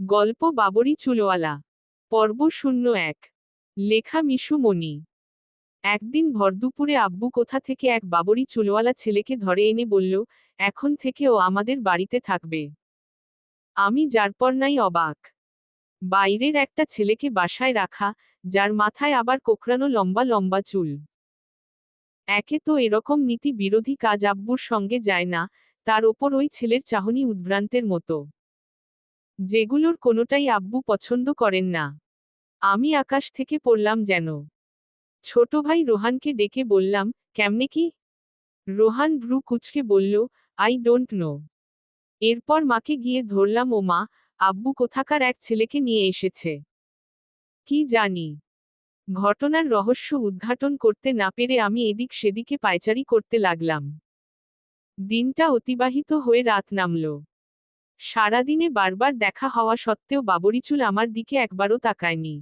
গল্প বাবরি চুলওয়ালা। পর্ব শূন্য এক। লেখা মিশু মনি একদিন ভরদুপুরে আব্বু কোথা থেকে এক বাবরি চুলওয়ালা ছেলেকে ধরে এনে বলল, এখন থেকে ও আমাদের বাড়িতে থাকবে। আমি যারপর নাই অবাক। বাইরের একটা ছেলেকে বাসায় রাখা, যার মাথায় আবার কোকড়ানো লম্বা লম্বা চুল। একে তো এরকম নীতি বিরোধী কাজ আব্বুর সঙ্গে যায় না, তার ওপর ওই ছেলের চাহনি উদ্ভ্রান্তের মতো। যেগুলোর কোনোটাই আব্বু পছন্দ করেন না। আমি আকাশ থেকে পড়লাম যেন। ছোট ভাই রোহানকে ডেকে বললাম, কেমনে কি? রোহান ভ্রু কুচকে বলল, আই ডোন্ট নো। এরপর মাকে গিয়ে ধরলাম, ও মা, আব্বু কোথাকার এক ছেলেকে নিয়ে এসেছে। কি জানি। ঘটনার রহস্য উদ্ঘাটন করতে না পেরে আমি এদিক সেদিকে পায়চারি করতে লাগলাম। দিনটা অতিবাহিত হয়ে রাত নামল। সারাদিনে বারবার দেখা হওয়া সত্ত্বেও বাবরিচুল আমার দিকে একবারও তাকায়নি।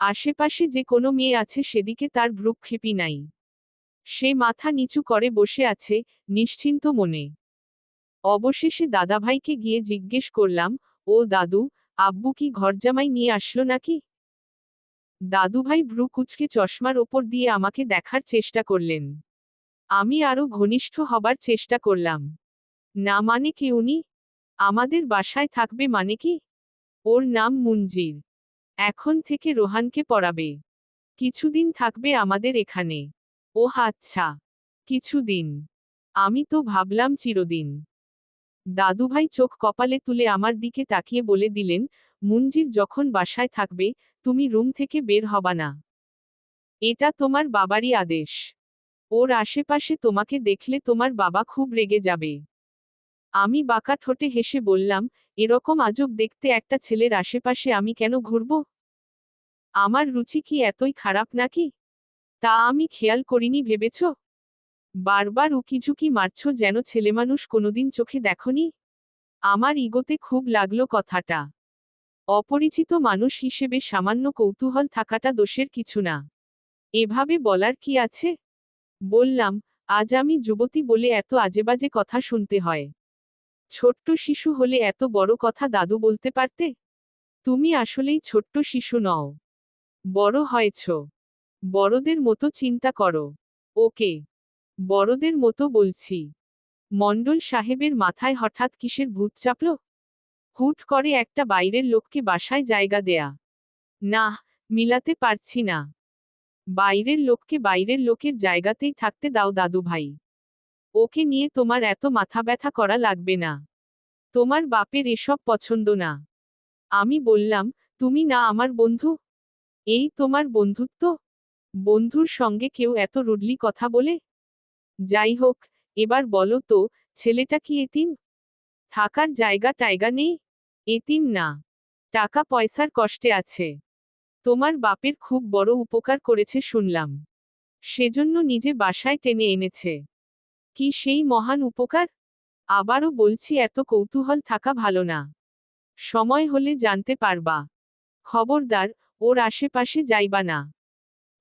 আশেপাশে যে কোনো মেয়ে আছে সেদিকে তার ভ্রুক্ষেপই নাই। সে মাথা নিচু করে বসে আছে, নিশ্চিন্ত মনে। অবশেষে দাদাভাইকে গিয়ে জিজ্ঞেস করলাম, ও দাদু, আব্বু কি ঘরজামাই নিয়ে আসলো নাকি? দাদুভাই ভ্রু কুচকে চশমার ওপর দিয়ে আমাকে দেখার চেষ্টা করলেন। আমি আরও ঘনিষ্ঠ হবার চেষ্টা করলাম। না মানে কি উনি? আমাদের বাসায় থাকবে মানে কি? ওর নাম মুঞ্জির এখন থেকে রোহানকে পড়াবে। কিছুদিন থাকবে আমাদের এখানে। ও আচ্ছা। কিছুদিন। আমি তো ভাবলাম চিরদিন। দাদুভাই চোখ কপালে তুলে আমার দিকে তাকিয়ে বলে দিলেন মুঞ্জির যখন বাসায় থাকবে, তুমি রুম থেকে বের হবা না। এটা তোমার বাবারই আদেশ। ওর আশেপাশে তোমাকে দেখলে তোমার বাবা খুব রেগে যাবে। আমি বাঁকা ঠোঁটে হেসে বললাম, এরকম আজব দেখতে একটা ছেলের আশেপাশে আমি কেন ঘুরব? আমার রুচি কি এতই খারাপ নাকি? তা আমি খেয়াল করিনি ভেবেছ? বারবার উকিঝুঁকি মারছ যেন ছেলেমানুষ কোনোদিন চোখে দেখনি? আমার ইগোতে খুব লাগল কথাটা। অপরিচিত মানুষ হিসেবে সামান্য কৌতূহল থাকাটা দোষের কিছু না। এভাবে বলার কি আছে? বললাম, আজ আমি যুবতী বলে এত আজেবাজে কথা শুনতে হয়। ছোট্ট শিশু হলে এত বড় কথা দাদু বলতে পারতে? তুমি আসলেই ছোট্ট শিশু নও। বড় হয়েছ। বড়দের মতো চিন্তা করো। ওকে। বড়দের মতো বলছি। মণ্ডল সাহেবের মাথায় হঠাৎ কিসের ভূত চাপল? হুট করে একটা বাইরের লোককে বাসায় জায়গা দেয়া। না, মিলাতে পারছি না। বাইরের লোককে বাইরের লোকের জায়গাতেই থাকতে দাও দাদু ভাই ওকে নিয়ে তোমার এত মাথা ব্যথা করা লাগবে না। তোমার বাপের এসব পছন্দ না। আমি বললাম, তুমি না আমার বন্ধু? এই তোমার বন্ধুত্ব? বন্ধুর সঙ্গে কেউ এত রুডলি কথা বলে? যাই হোক, এবার বলো তো, ছেলেটা কি এতিম? থাকার জায়গা টায়গা নেই? এতিম না। টাকা পয়সার কষ্টে আছে। তোমার বাপের খুব বড় উপকার করেছে শুনলাম। সেজন্য নিজে বাসায় টেনে এনেছে। কি সেই মহান উপকার? আবারও বলছি, এত কৌতূহল থাকা ভালো না। সময় হলে জানতে পারবা। খবরদার, ওর আশেপাশে যাইবা না।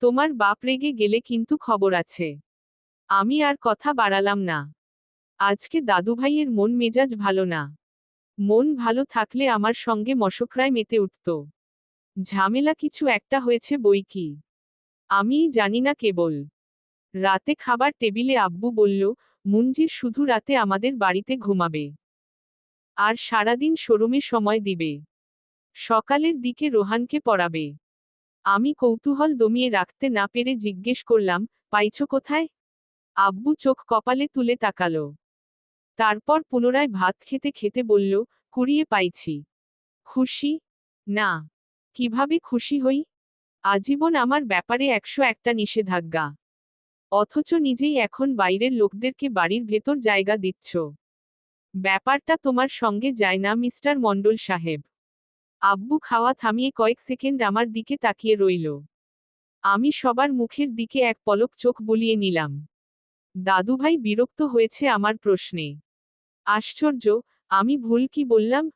তোমার বাপ রেগে গেলে কিন্তু খবর আছে। আমি আর কথা বাড়ালাম না। আজকে দাদুভাইয়ের মন মেজাজ ভালো না। মন ভালো থাকলে আমার সঙ্গে মশকরায় মেতে উঠত। ঝামেলা কিছু একটা হয়েছে বই কি? আমিই জানি না কেবল। রাতে খাবার টেবিলে আব্বু বলল মুঞ্জির শুধু রাতে আমাদের বাড়িতে ঘুমাবে। আর সারাদিন শোরুমে সময় দিবে। সকালের দিকে রোহানকে পড়াবে। আমি কৌতূহল দমিয়ে রাখতে না পেরে জিজ্ঞেস করলাম, পাইছ কোথায়? আব্বু চোখ কপালে তুলে তাকাল। তারপর পুনরায় ভাত খেতে খেতে বলল, কুড়িয়ে পাইছি। খুশি? না। কীভাবে খুশি হই? আজীবন আমার ব্যাপারে একশো একটা নিষেধাজ্ঞা। অথচ নিজেই এখন বাইরের লোকদেরকে বাড়ির ভেতর জায়গা দিচ্ছ। ব্যাপারটা তোমার সঙ্গে যায় না, মিস্টার মণ্ডল সাহেব। আব্বু খাওয়া থামিয়ে কয়েক সেকেন্ড আমার দিকে তাকিয়ে রইল। আমি সবার মুখের দিকে এক পলক চোখ বুলিয়ে নিলাম। দাদুভাই বিরক্ত হয়েছে আমার প্রশ্নে। আশ্চর্য, আমি ভুল কি বললাম?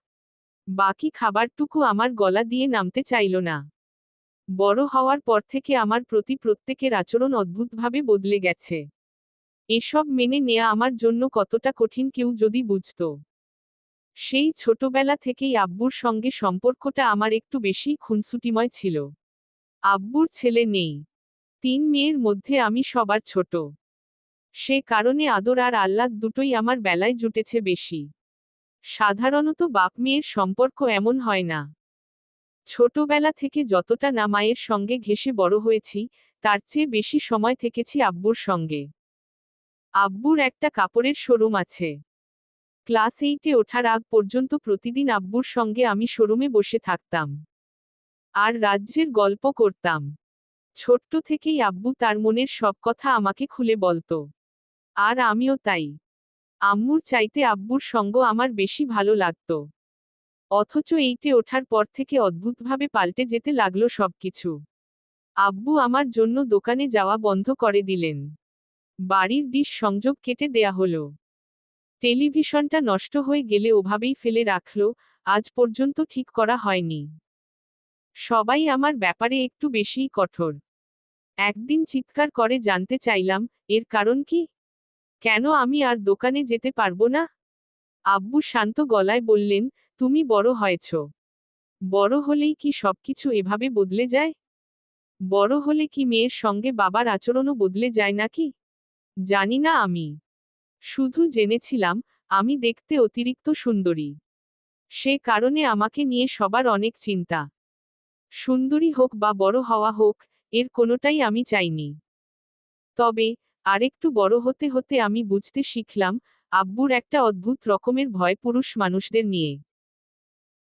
বাকি খাবারটুকু আমার গলা দিয়ে নামতে চাইল না। বড় হওয়ার পর থেকে আমার প্রতি প্রত্যেকের আচরণ অদ্ভুতভাবে বদলে গেছে। এসব মেনে নেয়া আমার জন্য কতটা কঠিন কেউ যদি বুঝত। সেই ছোটবেলা থেকেই আব্বুর সঙ্গে সম্পর্কটা আমার একটু বেশি খুনসুটিময় ছিল। আব্বুর ছেলে নেই। তিন মেয়ের মধ্যে আমি সবার ছোট। সে কারণে আদর আর আহ্লাদ দুটোই আমার বেলায় জুটেছে বেশি। সাধারণত বাপ মেয়ের সম্পর্ক এমন হয় না। ছোটবেলা থেকে যতটা না মায়ের সঙ্গে ঘেসে বড় হয়েছি, তার চেয়ে বেশি সময় থেকেছি আব্বুর সঙ্গে। আব্বুর একটা কাপড়ের শোরুম আছে। ক্লাস এইটে ওঠার আগ পর্যন্ত প্রতিদিন আব্বুর সঙ্গে আমি শোরুমে বসে থাকতাম। আর রাজ্যের গল্প করতাম। ছোট্ট থেকেই আব্বু তার মনের সব কথা আমাকে খুলে বলতো। আর আমিও তাই। আম্মুর চাইতে আব্বুর সঙ্গ আমার বেশি ভালো লাগতো। অথচ এইটে ওঠার পর থেকে অদ্ভুতভাবে পাল্টে যেতে লাগল সবকিছু। আব্বু আমার জন্য দোকানে যাওয়া বন্ধ করে দিলেন। বাড়ির ডিশ সংযোগ কেটে দেয়া হলো। টেলিভিশনটা নষ্ট হয়ে গেলে ওভাবেই ফেলে রাখল, আজ পর্যন্ত ঠিক করা হয়নি। সবাই আমার ব্যাপারে একটু বেশিই কঠোর। একদিন চিৎকার করে জানতে চাইলাম, এর কারণ কি? কেন আমি আর দোকানে যেতে পারব না? আব্বু শান্ত গলায় বললেন তুমি বড় হয়েছ। বড় হলেই কি সবকিছু এভাবে বদলে যায়? বড় হলে কি মেয়ের সঙ্গে বাবার আচরণও বদলে যায় নাকি? জানি না আমি। শুধু জেনেছিলাম, আমি দেখতে অতিরিক্ত সুন্দরী। সে কারণে আমাকে নিয়ে সবার অনেক চিন্তা। সুন্দরী হোক বা বড় হওয়া হোক, এর কোনোটাই আমি চাইনি। তবে, আরেকটু বড় হতে হতে আমি বুঝতে শিখলাম, আব্বুর একটা অদ্ভুত রকমের ভয় পুরুষ মানুষদের নিয়ে।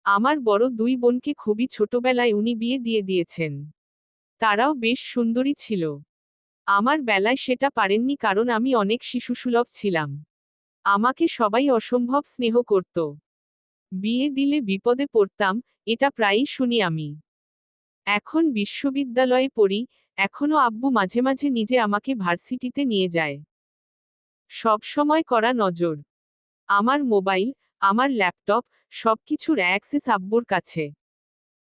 আমার বড় দুই বোনকে খুবই ছোটবেলায় উনি বিয়ে দিয়ে দিয়েছেন। তারাও বেশ সুন্দরী ছিল। আমার বেলায় সেটা পারেননি কারণ আমি অনেক শিশুসুলভ ছিলাম। আমাকে সবাই অসম্ভব স্নেহ করত। বিয়ে দিলে বিপদে পড়তাম, এটা প্রায়ই শুনি আমি। এখন বিশ্ববিদ্যালয়ে পড়ি এখনও আব্বু মাঝে মাঝে নিজে আমাকে ভার্সিটিতে নিয়ে যায়। সবসময় করা নজর। আমার মোবাইল, আমার ল্যাপটপ সবকিছুর অ্যাক্সেস আব্বুর কাছে।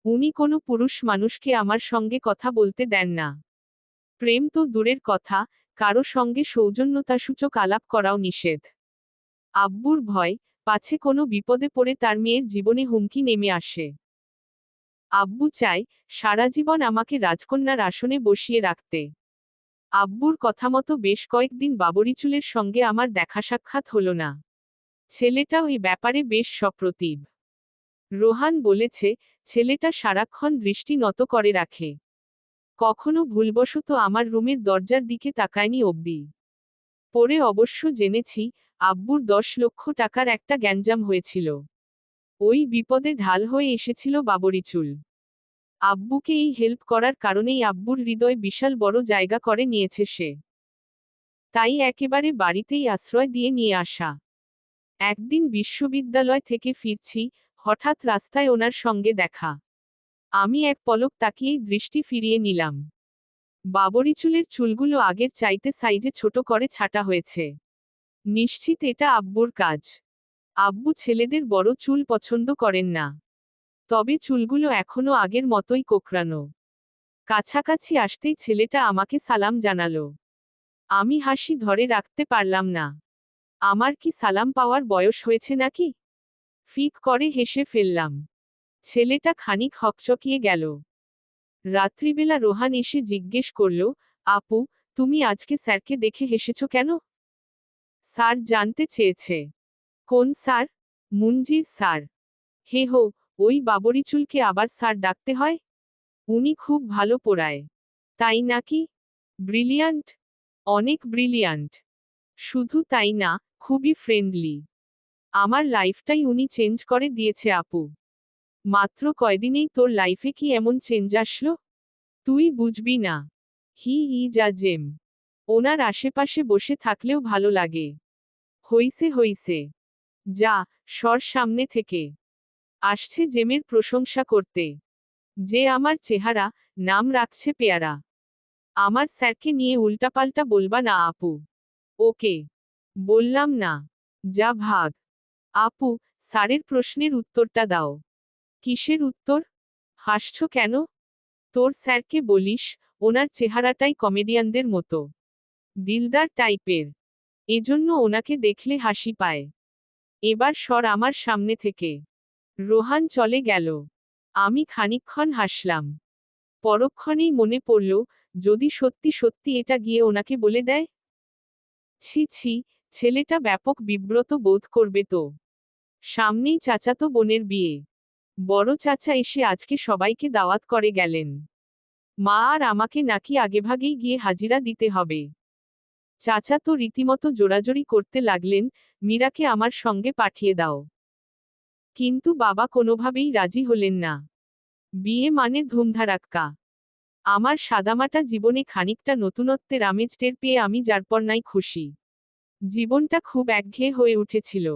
উনি কোনো পুরুষ মানুষকে আমার সঙ্গে কথা বলতে দেন না। প্রেম তো দূরের কথা, কারও সঙ্গে সৌজন্যতাসূচক আলাপ করাও নিষেধ। আব্বুর ভয়, পাছে কোনো বিপদে পড়ে তার মেয়ের জীবনে হুমকি নেমে আসে। আব্বু চায়, সারা জীবন আমাকে রাজকন্যার আসনে বসিয়ে রাখতে। আব্বুর কথা মতো বেশ কয়েকদিন বাবরিচুলের সঙ্গে আমার দেখা সাক্ষাৎ হলো না। ছেলেটাও এই ব্যাপারে বেশ সপ্রতিভ। রোহান বলেছে, ছেলেটা সারাক্ষণ দৃষ্টি নত করে রাখে। কখনো ভুলবশত আমার রুমের দরজার দিকে তাকায়নি অবধি। পরে অবশ্য জেনেছি, আব্বুর দশ লক্ষ টাকার একটা গ্যাঞ্জাম হয়েছিল। ওই বিপদে ঢাল হয়ে এসেছিল বাবরিচুল আব্বুকে এই হেল্প করার কারণেই আব্বুর হৃদয় বিশাল বড় জায়গা করে নিয়েছে সে। তাই একেবারে বাড়িতেই আশ্রয় দিয়ে নিয়ে আসা। একদিন বিশ্ববিদ্যালয় থেকে ফিরছি, হঠাৎ রাস্তায় ওনার সঙ্গে দেখা। আমি এক পলক তাকিয়েই দৃষ্টি ফিরিয়ে নিলাম। বাবরিচুলের চুলগুলো আগের চাইতে সাইজে ছোট করে ছাটা হয়েছে। নিশ্চিত এটা আব্বুর কাজ। আব্বু ছেলেদের বড় চুল পছন্দ করেন না। তবে চুলগুলো এখনও আগের মতোই কোকড়ানো। কাছাকাছি আসতেই ছেলেটা আমাকে সালাম জানালো। আমি হাসি ধরে রাখতে পারলাম না। আমার কি সালাম পাওয়ার বয়স হয়েছে নাকি? ফিক করে হেসে ফেললাম। ছেলেটা খানিক হকচকিয়ে গেল। রাত্রিবেলা রোহান এসে জিজ্ঞেস করল, আপু, তুমি আজকে স্যারকে দেখে হেসেছ কেন? স্যার জানতে চেয়েছে। কোন স্যার? মুঞ্জির স্যার। হে হো, ওই বাবরিচুলকে আবার স্যার ডাকতে হয়? উনি খুব ভালো পড়ায়। তাই নাকি? ব্রিলিয়ান্ট। অনেক ব্রিলিয়ান্ট। শুধু তাই না, খুবই ফ্রেন্ডলি আমার লাইফটাই উনি চেঞ্জ করে দিয়েছে আপু। মাত্র কয়দিনেই তোর লাইফে কি এমন চেঞ্জ আসলো? তুই বুঝবি না। হি ই যা জেম। ওনার আশেপাশে বসে থাকলেও ভালো লাগে। হইছে হইছে। যা, সর সামনে থেকে। আসছে জেমের প্রশংসা করতে। যে আমার চেহারা, নাম রাখছে পেয়ারা। আমার স্যারকে নিয়ে উল্টাপাল্টা বলবা না আপু। ওকে। বললাম, না, যা ভাগ। আপু, স্যারের প্রশ্নের উত্তরটা দাও। কিসের উত্তর? হাসছ কেন? তোর স্যারকে বলিস, ওনার চেহারাটাই কমেডিয়ানদের মতো। দিলদার টাইপের। এজন্য ওনাকে দেখলে হাসি পায়। এবার সর আমার সামনে থেকে। রোহান চলে গেল। আমি খানিকক্ষণ হাসলাম। পরক্ষণেই মনে পড়ল, যদি সত্যি সত্যি এটা গিয়ে ওনাকে বলে দেয় ছি ছি, ছেলেটা ব্যাপক বিব্রত বোধ করবে তো। সামনেই চাচাতো বোনের বিয়ে। বড় চাচা এসে আজকে সবাইকে দাওয়াত করে গেলেন। মা আর আমাকে নাকি আগেভাগেই গিয়ে হাজিরা দিতে হবে। চাচা তো রীতিমতো জোরাজোরি করতে লাগলেন, মীরাকে আমার সঙ্গে পাঠিয়ে দাও। কিন্তু বাবা কোনোভাবেই রাজি হলেন না। বিয়ে মানে ধুমধারাক্কা আমার সাদামাটা জীবনে খানিকটা নতুনত্বের আমেজ টের পেয়ে আমি যারপর নাই খুশি। জীবনটা খুব একঘেয়ে হয়ে উঠেছিল।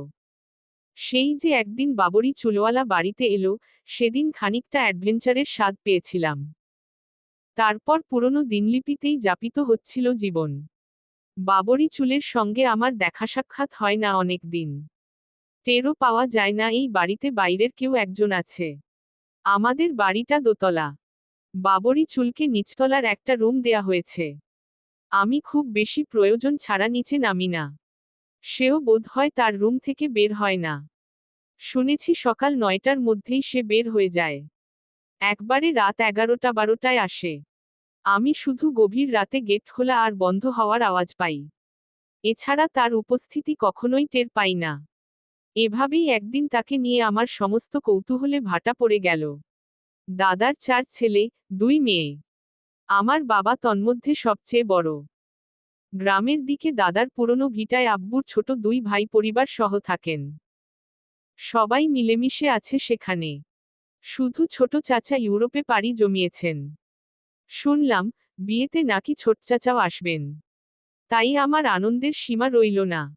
সেই যে একদিন বাবরি চুলওয়ালা বাড়িতে এলো, সেদিন খানিকটা অ্যাডভেঞ্চারের স্বাদ পেয়েছিলাম। তারপর পুরনো দিনলিপিতেই যাপিত হচ্ছিল জীবন। বাবরি চুলের সঙ্গে আমার দেখা সাক্ষাৎ হয় না অনেক দিন। টেরও পাওয়া যায় না এই বাড়িতে বাইরের কেউ একজন আছে। আমাদের বাড়িটা দোতলা। বাবরি চুলকে নিচতলার একটা রুম দেয়া হয়েছে। আমি খুব বেশি প্রয়োজন ছাড়া নিচে নামি না। সেও বোধ হয় তার রুম থেকে বের হয় না। শুনেছি সকাল নয়টার মধ্যেই সে বের হয়ে যায়। একবারে রাত এগারোটা বারোটায় আসে। আমি শুধু গভীর রাতে গেট খোলা আর বন্ধ হওয়ার আওয়াজ পাই। এছাড়া তার উপস্থিতি কখনোই টের পাই না। এভাবেই একদিন তাকে নিয়ে আমার সমস্ত কৌতূহলে ভাটা পড়ে গেল। দাদার চার ছেলে, দুই মেয়ে। আমার বাবা তন্মধ্যে সবচেয়ে বড়। গ্রামের দিকে দাদার পুরনো ভিটায় আব্বুর ছোট দুই ভাই পরিবার সহ থাকেন। সবাই মিলেমিশে আছে সেখানে। শুধু ছোট চাচা ইউরোপে পাড়ি জমিয়েছেন। শুনলাম, বিয়েতে নাকি ছোট চাচাও আসবেন। তাই আমার আনন্দের সীমা রইল না।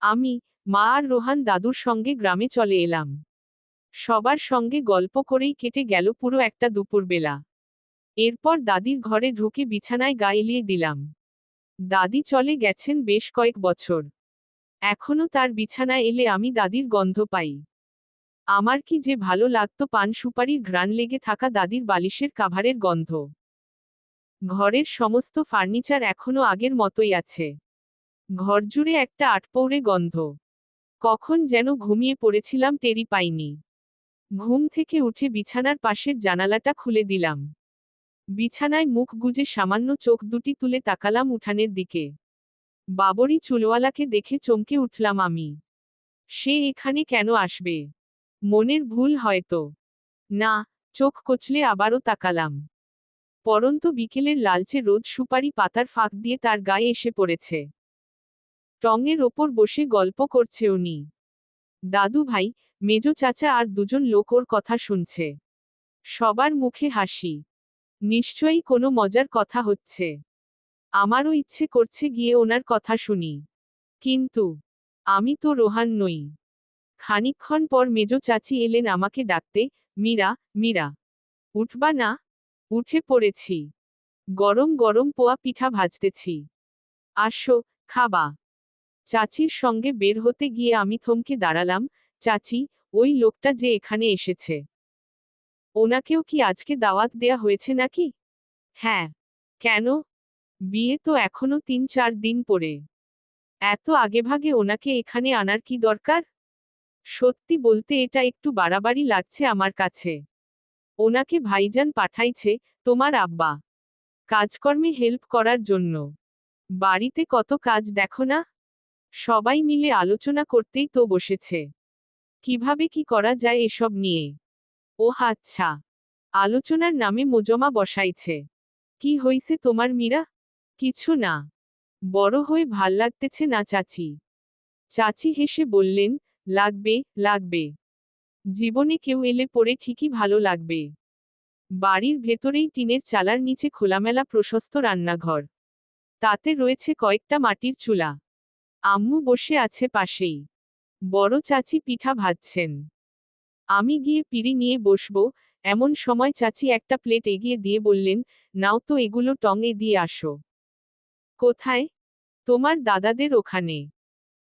আমি, মা আর রোহান দাদুর সঙ্গে গ্রামে চলে এলাম। সবার সঙ্গে গল্প করেই কেটে গেল পুরো একটা দুপুরবেলা। এরপর দাদির ঘরে ঢুকে বিছানায় গা এলিয়ে দিলাম। দাদি চলে গেছেন বেশ কয়েক বছর। এখনও তার বিছানায় এলে আমি দাদির গন্ধ পাই। আমার কি যে ভালো লাগত পান সুপারির ঘ্রাণ লেগে থাকা দাদির বালিশের কাভারের গন্ধ। ঘরের সমস্ত ফার্নিচার এখনও আগের মতোই আছে। ঘরজুড়ে একটা আটপৌরে গন্ধ। কখন যেন ঘুমিয়ে পড়েছিলাম টেরি পাইনি। ঘুম থেকে উঠে বিছানার পাশের জানালাটা খুলে দিলাম। বিছানায় মুখ গুজে সামান্য চোখ দুটি তুলে তাকালাম উঠানের দিকে। বাবরি চুলওয়ালাকে দেখে চমকে উঠলাম আমি। সে এখানে কেন আসবে? মনের ভুল হয়তো। না, চোখ কচলে আবারও তাকালাম। পরন্ত বিকেলের লালচে রোদ সুপারি পাতার ফাঁক দিয়ে তার গায়ে এসে পড়েছে। টঙের ওপর বসে গল্প করছে উনি। দাদু ভাই মেজ চাচা আর দুজন লোক ওর কথা শুনছে। সবার মুখে হাসি। নিশ্চয়ই কোনো মজার কথা হচ্ছে। আমারও ইচ্ছে করছে গিয়ে ওনার কথা শুনি। কিন্তু, আমি তো রোহান নই। খানিকক্ষণ পর মেজ চাচি এলেন আমাকে ডাকতে, মীরা মীরা, উঠবা না? উঠে পড়েছি। গরম গরম পোয়া পিঠা ভাজতেছি। আসো, খাবা। চাচির সঙ্গে বের হতে গিয়ে আমি থমকে দাঁড়ালাম চাচি, ওই লোকটা যে এখানে এসেছে। ওনাকেও কি আজকে দাওয়াত দেয়া হয়েছে নাকি? হ্যাঁ। কেন? বিয়ে তো এখনও তিন চার দিন পরে। এত আগেভাগে ওনাকে এখানে আনার কি দরকার? সত্যি বলতে এটা একটু বাড়াবাড়ি লাগছে আমার কাছে। ওনাকে ভাইজান পাঠাইছে তোমার আব্বা। কাজকর্মে হেল্প করার জন্য। বাড়িতে কত কাজ দেখো না? সবাই মিলে আলোচনা করতেই তো বসেছে। কীভাবে কি করা যায় এসব নিয়ে? ও আচ্ছা। আলোচনার নামে মোজমা বসাইছে। কি হইছে তোমার মীরা? কিছু না। বড় হয়ে ভালো লাগতেছে না চাচি। চাচি হেসে বললেন, লাগবে লাগবে। জীবনে কেউ এলে পরে ঠিকই ভালো লাগবে। বাড়ির ভেতরেই টিনের চালার নিচে খোলামেলা প্রশস্ত রান্নাঘর। তাতে রয়েছে কয়েকটা মাটির চুলা। আম্মু বসে আছে পাশেই। বড় চাচি পিঠা ভাজছেন। আমি গিয়ে পিড়ি নিয়ে বসবো, এমন সময় চাচি একটা প্লেট এগিয়ে দিয়ে বললেন, নাও তো এগুলো টঙে দিয়ে আসো। কোথায়? তোমার দাদাদের ওখানে।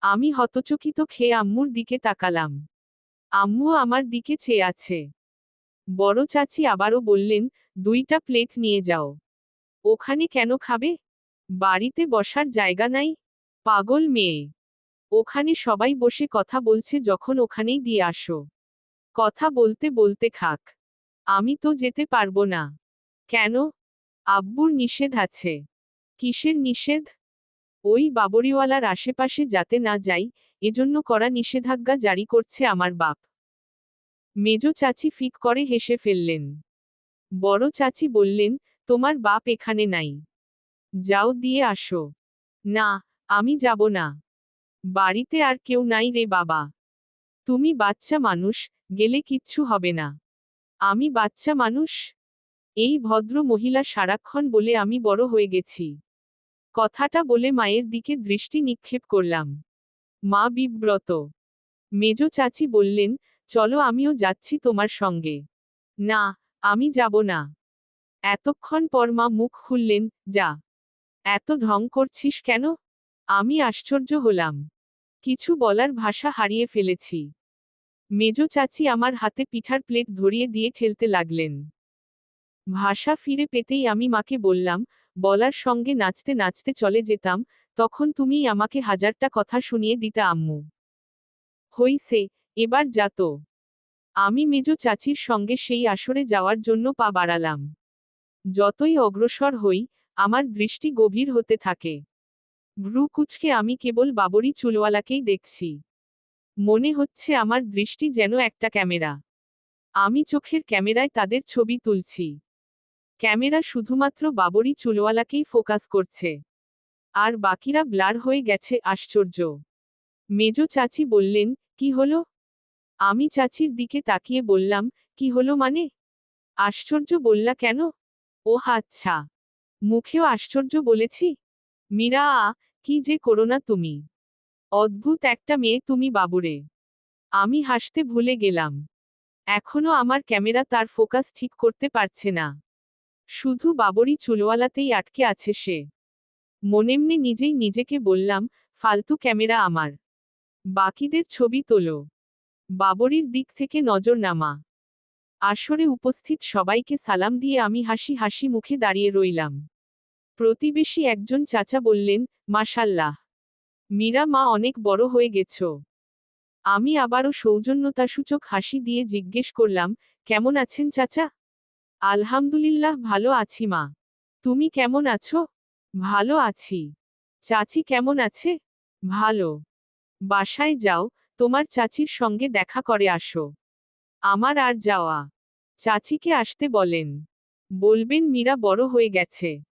আমি হতচকিত খেয়ে আম্মুর দিকে তাকালাম। আম্মু আমার দিকে চেয়ে আছে। বড় চাচি আবারও বললেন, দুইটা প্লেট নিয়ে যাও। ওখানে কেন খাবে? বাড়িতে বসার জায়গা নাই। পাগল মেয়ে। ওখানে সবাই বসে কথা বলছে যখন ওখানেই দিয়ে আসো। কথা বলতে বলতে খাক। আমি তো যেতে পারব না। কেন? আব্বুর নিষেধ আছে। কিসের নিষেধ? ওই বাবরিওয়ালার আশেপাশে যাতে না যাই, এজন্য করা নিষেধাজ্ঞা জারি করছে আমার বাপ। মেজ চাচি ফিক করে হেসে ফেললেন। বড় চাচি বললেন, তোমার বাপ এখানে নাই। যাও দিয়ে আসো। না, আমি যাব না। বাড়িতে আর কেউ নাই রে বাবা। তুমি বাচ্চা মানুষ, গেলে কিচ্ছু হবে না। আমি বাচ্চা মানুষ? এই ভদ্র মহিলা সারাক্ষণ বলে আমি বড় হয়ে গেছি। কথাটা বলে মায়ের দিকে দৃষ্টি নিক্ষেপ করলাম। মা বিব্রত। মেজ চাচি বললেন, চলো আমিও যাচ্ছি তোমার সঙ্গে। না, আমি যাব না। এতক্ষণ পর মা মুখ খুললেন, যা। এত ঢং করছিস কেন? আমি আশ্চর্য হলাম। কিছু বলার ভাষা হারিয়ে ফেলেছি। মেজ চাচি আমার হাতে পিঠার প্লেট ধরিয়ে দিয়ে ঠেলতে লাগলেন। ভাষা ফিরে পেতেই আমি মাকে বললাম, বলার সঙ্গে নাচতে নাচতে চলে যেতাম, তখন তুমিই আমাকে হাজারটা কথা শুনিয়ে দিতা, আম্মু। হইছে এবার যাত আমি মেজ চাচির সঙ্গে সেই আসরে যাওয়ার জন্য পা বাড়ালাম। যতই অগ্রসর হই, আমার দৃষ্টি গভীর হতে থাকে। ভ্রু কুচকে আমি কেবল বাবরি চুলওয়ালাকেই দেখছি। মনে হচ্ছে আমার দৃষ্টি যেন একটা ক্যামেরা। আমি চোখের ক্যামেরায় তাদের ছবি তুলছি। ক্যামেরা শুধুমাত্র বাবরি চুলওয়ালাকেই ফোকাস করছে। আর বাকিরা ব্লার হয়ে গেছে, আশ্চর্য। মেজ চাচি বললেন, কি হলো? আমি চাচির দিকে তাকিয়ে বললাম, কি হলো মানে? আশ্চর্য বললা কেন? ও আচ্ছা। মুখেও আশ্চর্য বলেছি। মীরা আ কি যে করো না তুমি? অদ্ভুত একটা মেয়ে তুমি বাবুরে। আমি হাসতে ভুলে গেলাম। এখনও আমার ক্যামেরা তার ফোকাস ঠিক করতে পারছে না। শুধু বাবরি চুলওয়ালাতেই আটকে আছে সে। মনেমনে নিজেই নিজেকে বললাম, ফালতু ক্যামেরা আমার। বাকিদের ছবি তোলো। বাবরির দিক থেকে নজর নামা। আসরে উপস্থিত সবাইকে সালাম দিয়ে আমি হাসি হাসি মুখে দাঁড়িয়ে রইলাম। প্রতিবেশী একজন চাচা বললেন, মাশাল্লাহ। মীরা মা অনেক বড় হয়ে গেছ। আমি আবারও সৌজন্যতাসূচক হাসি দিয়ে জিজ্ঞেস করলাম, কেমন আছেন চাচা? আলহামদুলিল্লাহ, ভালো আছি মা। তুমি কেমন আছো? ভালো আছি। চাচি কেমন আছে? ভালো। বাসায় যাও, তোমার চাচির সঙ্গে দেখা করে আসো। আমার আর যাওয়া। চাচিকে আসতে বলেন। বলবেন, মীরা বড় হয়ে গেছে।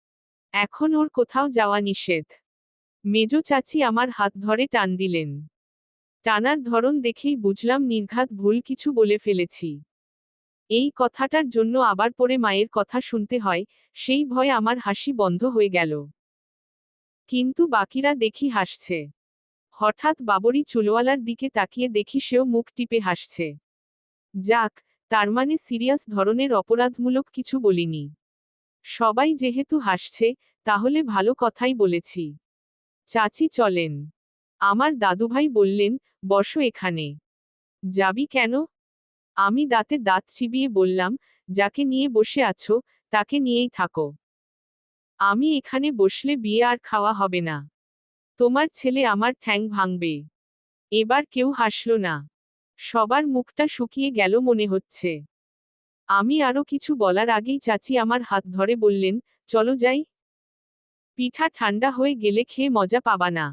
এখন ওর কোথাও যাওয়া নিষেধ। মেজ চাচি আমার হাত ধরে টান দিলেন। টানার ধরন দেখেই বুঝলাম নির্ঘাত ভুল কিছু বলে ফেলেছি। এই কথাটার জন্য আবার পরে মায়ের কথা শুনতে হয়, সেই ভয়ে আমার হাসি বন্ধ হয়ে গেল। কিন্তু বাকিরা দেখি হাসছে। হঠাৎ বাবরি চুলওয়ালার দিকে তাকিয়ে দেখি সেও মুখ টিপে হাসছে। যাক, তার মানে সিরিয়াস ধরনের অপরাধমূলক কিছু বলিনি। সবাই যেহেতু হাসছে, তাহলে ভালো কথাই বলেছি। চাচি চলেন। আমার দাদুভাই বললেন, বসো এখানে। যাবি কেন? আমি দাঁতে দাঁত চিবিয়ে বললাম, যাকে নিয়ে বসে আছো, তাকে নিয়েই থাকো। আমি এখানে বসলে বিয়ে আর খাওয়া হবে না। তোমার ছেলে আমার ঠ্যাং ভাঙবে। এবার কেউ হাসল না। সবার মুখটা শুকিয়ে গেল মনে হচ্ছে। আমি আরও কিছু বলার আগেই চাচি আমার হাত ধরে বললেন, চলো যাই। পিঠা ঠান্ডা হয়ে গেলে খেয়ে মজা পাবা না।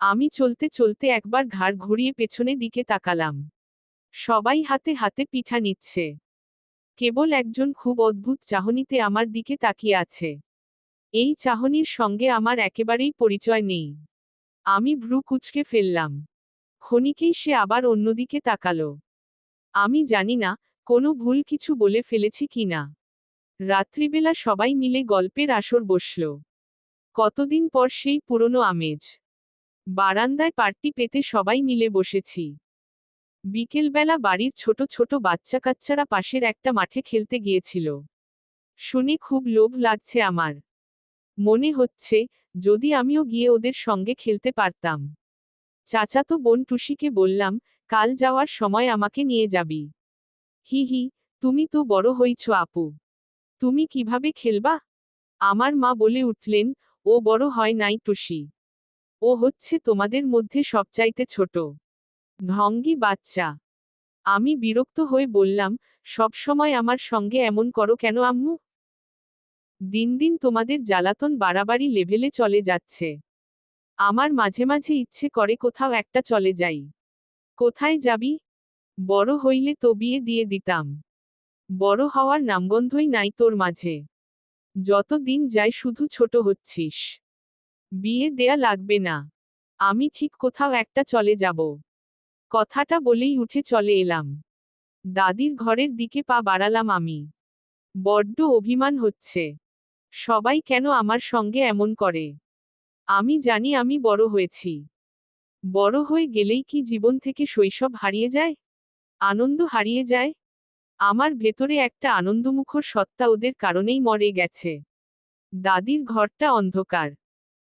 আমি চলতে চলতে একবার ঘাড় ঘুরিয়ে পেছনে দিকে তাকালাম। সবাই হাতে হাতে পিঠা নিচ্ছে। কেবল একজন খুব অদ্ভুত চাহনিতে আমার দিকে তাকিয়ে আছে। এই চাহনির সঙ্গে আমার একেবারেই পরিচয় নেই। আমি ভ্রু কুচকে ফেললাম। ক্ষণিকেই সে আবার অন্যদিকে তাকালো। আমি জানি না কোনো ভুল কিছু বলে ফেলেছি কি না? রাত্রিবেলা সবাই মিলে গল্পের আসর বসল। কতদিন পর সেই পুরনো আমেজ। বারান্দায় পার্টি পেতে সবাই মিলে বসেছি। বিকেলবেলা বাড়ির ছোট ছোট বাচ্চা কাচ্চারা পাশের একটা মাঠে খেলতে গিয়েছিল। শুনে খুব লোভ লাগছে আমার। মনে হচ্ছে, যদি আমিও গিয়ে ওদের সঙ্গে খেলতে পারতাম। চাচাতো বোন টুসিকে বললাম, কাল যাওয়ার সময় আমাকে নিয়ে যাবি। হি হি, তুমি তো বড় হইছ আপু। তুমি কীভাবে খেলবা? আমার মা বলে উঠলেন, ও বড় হয় নাই টুসি। ও হচ্ছে তোমাদের মধ্যে সবচাইতে ছোট। ঢঙ্গি বাচ্চা। আমি বিরক্ত হয়ে বললাম সবসময় আমার সঙ্গে এমন করো কেন আম্মু? দিন দিন তোমাদের জ্বালাতন বাড়াবাড়ি লেভেলে চলে যাচ্ছে। আমার মাঝে মাঝে ইচ্ছে করে কোথাও একটা চলে যাই। কোথায় যাবি? বড় হইলে তো বিয়ে দিয়ে দিতাম। বড় হওয়ার নামগন্ধই নাই তোর মাঝে। যত দিন যায় শুধু ছোট হচ্ছিস। বিয়ে দেয়া লাগবে না। আমি ঠিক কোথাও একটা চলে যাব। কথাটা বলেই উঠে চলে এলাম। দাদির ঘরের দিকে পা বাড়ালাম আমি। বড্ড অভিমান হচ্ছে। সবাই কেন আমার সঙ্গে এমন করে? আমি জানি আমি বড় হয়েছি। বড় হয়ে গেলেই কি জীবন থেকে শৈশব হারিয়ে যায়? আনন্দ হারিয়ে যায়? আমার ভেতরে একটা আনন্দমুখর সত্তা ওদের কারণেই মরে গেছে। দাদির ঘরটা অন্ধকার।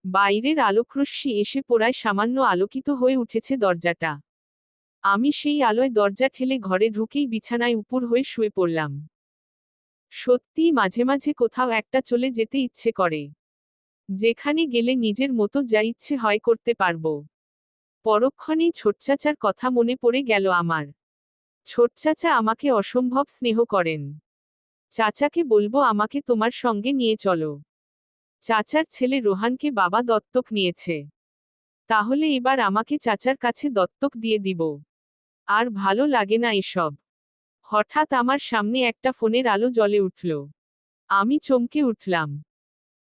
বাইরের আলোকরশ্মি এসে পড়ায় সামান্য আলোকিত হয়ে উঠেছে দরজাটা। আমি সেই আলোয় দরজা ঠেলে ঘরে ঢুকেই বিছানায় উপর হয়ে শুয়ে পড়লাম। সত্যিই মাঝে মাঝে কোথাও একটা চলে যেতে ইচ্ছে করে। যেখানে গেলে নিজের মতো যা ইচ্ছে হয় করতে পারব। পরক্ষণেই ছোটচাচার কথা মনে পড়ে গেল আমার। ছোটচাচা আমাকে অসম্ভব স্নেহ করেন। চাচাকে বলব আমাকে তোমার সঙ্গে নিয়ে চলো। চাচার ছেলে রোহানকে বাবা দত্তক নিয়েছে। তাহলে এবার আমাকে চাচার কাছে দত্তক দিয়ে দিব। আর ভালো লাগে না এসব। হঠাৎ আমার সামনে একটা ফোনের আলো জ্বলে উঠল। আমি চমকে উঠলাম।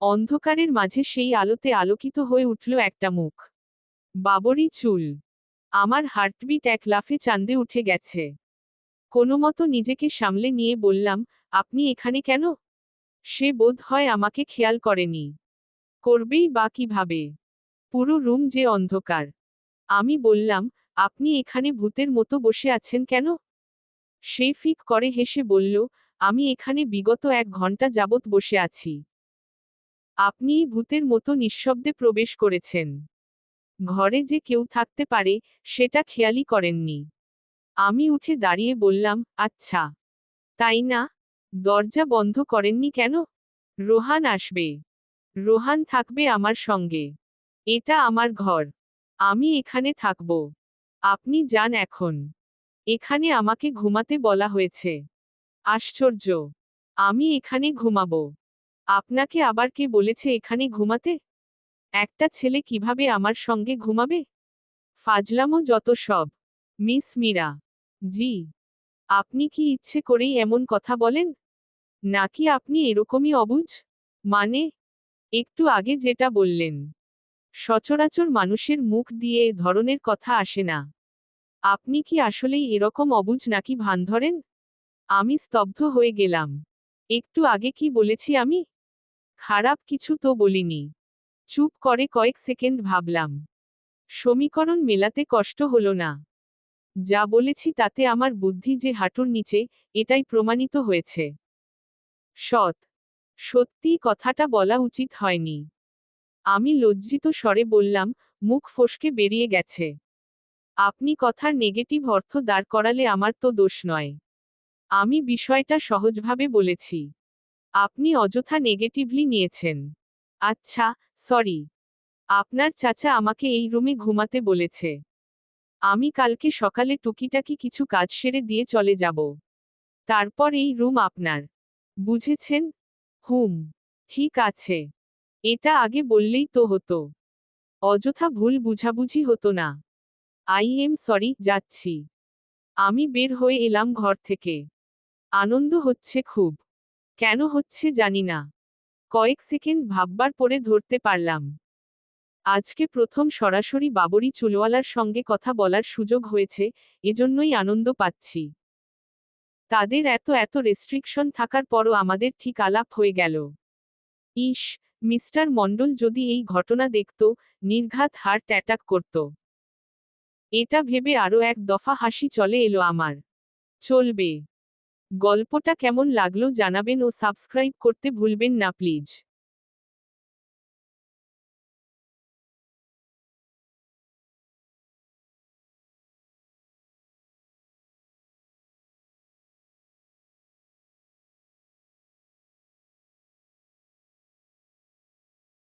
অন্ধকারের মাঝে সেই আলোতে আলোকিত হয়ে উঠল একটা মুখ। বাবরি চুল। আমার হার্টবিট এক লাফে চান্দে উঠে গেছে। কোনোমতো নিজেকে সামলে নিয়ে বললাম, আপনি এখানে কেন? সে বোধ হয় আমাকে খেয়াল করেনি। করবেই বা কীভাবে? পুরো রুম যে অন্ধকার। আমি বললাম, আপনি এখানে ভূতের মতো বসে আছেন কেন? সে ফিক করে হেসে বলল, আমি এখানে বিগত এক ঘণ্টা যাবৎ বসে আছি। আপনিই ভূতের মতো নিঃশব্দে প্রবেশ করেছেন। ঘরে যে কেউ থাকতে পারে, সেটা খেয়ালই করেননি। আমি উঠে দাঁড়িয়ে বললাম আচ্ছা। তাই না? দরজা বন্ধ করেননি কেন? রোহান আসবে। রোহান থাকবে আমার সঙ্গে। এটা আমার ঘর। আমি এখানে থাকব। আপনি যান এখন। এখানে আমাকে ঘুমাতে বলা হয়েছে। আশ্চর্য। আমি এখানে ঘুমাবো। আপনাকে আবার কে বলেছে এখানে ঘুমাতে? একটা ছেলে কীভাবে আমার সঙ্গে ঘুমাবে? ফাজলামো যত সব। মিস মীরা। জি। আপনি কি ইচ্ছে করেই এমন কথা বলেন? নাকি আপনি এরকমই অবুঝ? মানে একটু আগে যেটা বললেন, সচরাচর মানুষের মুখ দিয়ে এ ধরনের কথা আসে না। আপনি কি আসলেই এরকম অবুঝ নাকি ভান ধরেন? আমি স্তব্ধ হয়ে গেলাম। একটু আগে কি বলেছি আমি? খারাপ কিছু তো বলিনি। চুপ করে কয়েক সেকেন্ড ভাবলাম। সমীকরণ মেলাতে কষ্ট হলো না। যা বলেছি তাতে আমার বুদ্ধি যে হাঁটুর নিচে, এটাই প্রমাণিত হয়েছে। সৎ। সত্যি কথাটা বলা উচিত হয়নি। আমি লজ্জিত স্বরে বললাম, মুখ ফসকে বেরিয়ে গেছে। আপনি কথার নেগেটিভ অর্থ দাঁড় করালে আমার তো দোষ নয়। আমি বিষয়টা সহজভাবে বলেছি। আপনি অযথা নেগেটিভলি নিয়েছেন। আচ্ছা সরি। আপনার চাচা আমাকে এই রুমে ঘুমাতে বলেছে। আমি কালকে সকালে টুকিটাকি কিছু কাজ সেরে দিয়ে চলে যাব। তারপর এই রুম আপনার। বুঝেছেন? হুম, ঠিক আছে। এটা আগে বললেই তো হতো। অযথা ভুল বুঝাবুঝি হতো না। আই এম সরি, যাচ্ছি। আমি বের হয়ে এলাম ঘর থেকে। আনন্দ হচ্ছে খুব। কেন হচ্ছে জানি না। কয়েক সেকেন্ড ভাববার পরে ধরতে পারলাম। আজকে প্রথম সরাসরি বাবরি চুলওয়ালার সঙ্গে কথা বলার সুযোগ হয়েছে, এজন্যই আনন্দ পাচ্ছি। তাদের এত এত রেস্ট্রিকশন থাকার পরও আমাদের ঠিক আলাপ হয়ে গেল। ইস, মিস্টার মণ্ডল যদি এই ঘটনা দেখত, নির্ঘাত হার্ট অ্যাটাক করত। এটা ভেবে আরও এক দফা হাসি চলে এলো আমার। চলবে। গল্পটা কেমন লাগল জানাবেন ও সাবস্ক্রাইব করতে ভুলবেন না প্লিজ